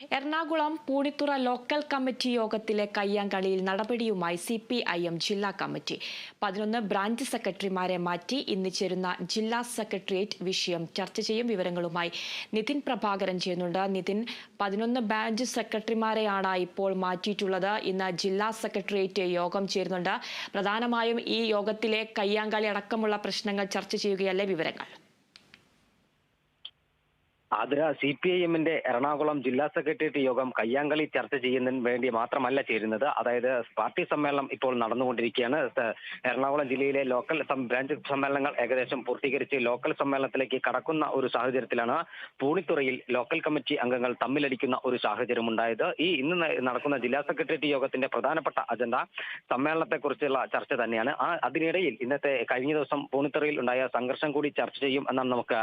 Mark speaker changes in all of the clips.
Speaker 1: Ernakulam Poonithura local committee യോഗത്തിലെ കയ്യാങ്കളിയിൽ നടപടിയുമായി സി പി ഐ എം ജില്ലാ കമ്മിറ്റി പതിനൊന്ന് ബ്രാഞ്ച് സെക്രട്ടറിമാരെ മാറ്റി ഇന്ന് ചേരുന്ന ജില്ലാ സെക്രട്ടേറിയറ്റ് വിഷയം ചർച്ച ചെയ്യും വിവരങ്ങളുമായി. നിതിൻ പ്രഭാകരൻ ചെയ്യുന്നുണ്ട്. നിതിൻ പതിനൊന്ന് ബ്രാഞ്ച് സെക്രട്ടറിമാരെയാണ് ഇപ്പോൾ മാറ്റിയിട്ടുള്ളത്. ഇന്ന് ജില്ലാ സെക്രട്ടേറിയറ്റ് യോഗം ചേരുന്നുണ്ട്. പ്രധാനമായും ഈ യോഗത്തിലെ കയ്യാങ്കളി അടക്കമുള്ള പ്രശ്നങ്ങൾ ചർച്ച ചെയ്യുകയല്ലേ വിവരങ്ങൾ?
Speaker 2: ആതിര സി പി ഐ എമ്മിന്റെ എറണാകുളം ജില്ലാ സെക്രട്ടേറിയറ്റ് യോഗം കയ്യാങ്കളി ചർച്ച ചെയ്യുന്നതിന് വേണ്ടി മാത്രമല്ല ചേരുന്നത്. അതായത് പാർട്ടി സമ്മേളനം ഇപ്പോൾ നടന്നുകൊണ്ടിരിക്കുകയാണ്. എറണാകുളം ജില്ലയിലെ ലോക്കൽ ബ്രാഞ്ച് സമ്മേളനങ്ങൾ ഏകദേശം പൂർത്തീകരിച്ച് ലോക്കൽ സമ്മേളനത്തിലേക്ക് കടക്കുന്ന ഒരു സാഹചര്യത്തിലാണ് പൂണിത്തുറയിൽ ലോക്കൽ കമ്മിറ്റി അംഗങ്ങൾ തമ്മിലടിക്കുന്ന ഒരു സാഹചര്യം ഉണ്ടായത് ഈ ഇന്ന് നടക്കുന്ന ജില്ലാ സെക്രട്ടേറിയറ്റ് യോഗത്തിന്റെ പ്രധാനപ്പെട്ട അജണ്ട സമ്മേളനത്തെക്കുറിച്ചുള്ള ചർച്ച തന്നെയാണ്. ആ അതിനിടയിൽ ഇന്നത്തെ കഴിഞ്ഞ ദിവസം പൂണിത്തുറയിൽ ഉണ്ടായ സംഘർഷം കൂടി ചർച്ച ചെയ്യും എന്നാണ് നമുക്ക്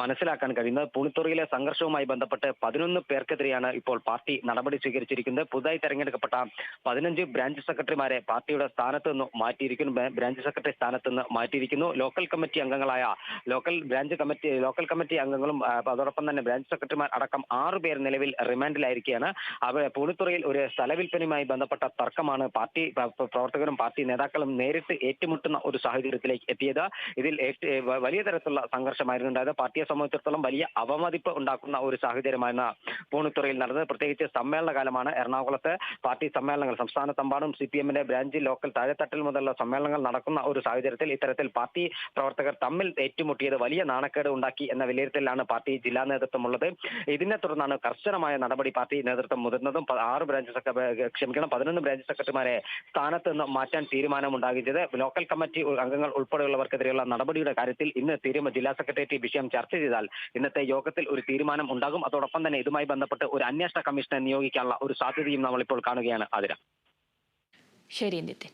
Speaker 2: മനസ്സിലാക്കാൻ കഴിയുന്നത്. പൂണിത്തുറയിലെ സംഘർഷവുമായി ബന്ധപ്പെട്ട് പതിനൊന്ന് പേർക്കെതിരെയാണ് ഇപ്പോൾ പാർട്ടി നടപടി സ്വീകരിച്ചിരിക്കുന്നത്. പുതുതായി തെരഞ്ഞെടുക്കപ്പെട്ട പതിനഞ്ച് ബ്രാഞ്ച് സെക്രട്ടറിമാരെ പാർട്ടിയുടെ സ്ഥാനത്ത് നിന്ന് മാറ്റിയിരിക്കുന്നു. ബ്രാഞ്ച് സെക്രട്ടറി സ്ഥാനത്ത് നിന്ന് മാറ്റിയിരിക്കുന്നു. ലോക്കൽ കമ്മിറ്റി അംഗങ്ങളായ local branch committee local committee അംഗങ്ങളും അതോടൊപ്പം തന്നെ ബ്രാഞ്ച് സെക്രട്ടറിമാർ അടക്കം ആറ് പേർ നിലവിൽ റിമാൻഡിലായിരിക്കുകയാണ്. അവ പൂണിത്തുറയിൽ ഒരു സ്ഥലവിൽപ്പനയുമായി ബന്ധപ്പെട്ട തർക്കമാണ് പാർട്ടി പ്ര- പ്ര- പ്രവർത്തകരും പാർട്ടി നേതാക്കളും നേരിട്ട് ഏറ്റുമുട്ടുന്ന ഒരു സാഹചര്യത്തിലേക്ക് എത്തിയത്. ഇതിൽ വലിയ തരത്തിലുള്ള സംഘർഷമായിരുന്നു ഉണ്ടായത്. പാർട്ടിയെ സംബന്ധിച്ചിടത്തോളം വലിയ അവമതിപ്പ് ഉണ്ടാക്കുന്ന ഒരു സാഹചര്യമാണ് പൂണിത്തുറയിൽ നടന്നത്. പ്രത്യേകിച്ച് സമ്മേളന കാലമാണ്. എറണാകുളത്ത് പാർട്ടി സമ്മേളനങ്ങൾ സംസ്ഥാനത്തെമ്പാടും സി പി എമ്മിന്റെ ബ്രാഞ്ച് ലോക്കൽ താഴെത്തട്ടിൽ മുതലുള്ള സമ്മേളനങ്ങൾ നടക്കുന്ന ഒരു സാഹചര്യത്തിൽ ഇത്തരത്തിൽ പാർട്ടി പ്രവർത്തകർ തമ്മിൽ ഏറ്റുമുട്ടിയത് വലിയ നാണക്കേട് ഉണ്ടാക്കി എന്ന വിലയിരുത്തലിലാണ് പാർട്ടി ജില്ലാ നേതൃത്വമുള്ളത്. ഇതിനെ തുടർന്നാണ് കർശനമായ നടപടി പാർട്ടി നേതൃത്വം മുതിർന്നതും ആറ് ബ്രാഞ്ച് ക്ഷമിക്കണം പതിനൊന്ന് ബ്രാഞ്ച് സെക്രട്ടറിമാരെ സ്ഥാനത്ത് നിന്ന് മാറ്റാൻ തീരുമാനമുണ്ടാകിയത് ലോക്കൽ കമ്മിറ്റി അംഗങ്ങൾ ഉൾപ്പെടെയുള്ളവർക്കെതിരെയുള്ള നടപടിയുടെ കാര്യത്തിൽ ഇന്ന് തീരുമാനം ജില്ലാ സെക്രട്ടേറിയറ്റ് വിഷയം ചർച്ച ചെയ്താൽ ഇന്നത്തെ യോഗത്തിൽ ഒരു തീരുമാനം ഉണ്ടാകും. അതോടൊപ്പം തന്നെ ഇതുമായി ബന്ധപ്പെട്ട് ഒരു അന്വേഷണ കമ്മീഷനെ നിയോഗിക്കാനുള്ള ഒരു സാധ്യതയും നമ്മളിപ്പോൾ കാണുകയാണ് അതിരാ
Speaker 1: ശരി നിതിൻ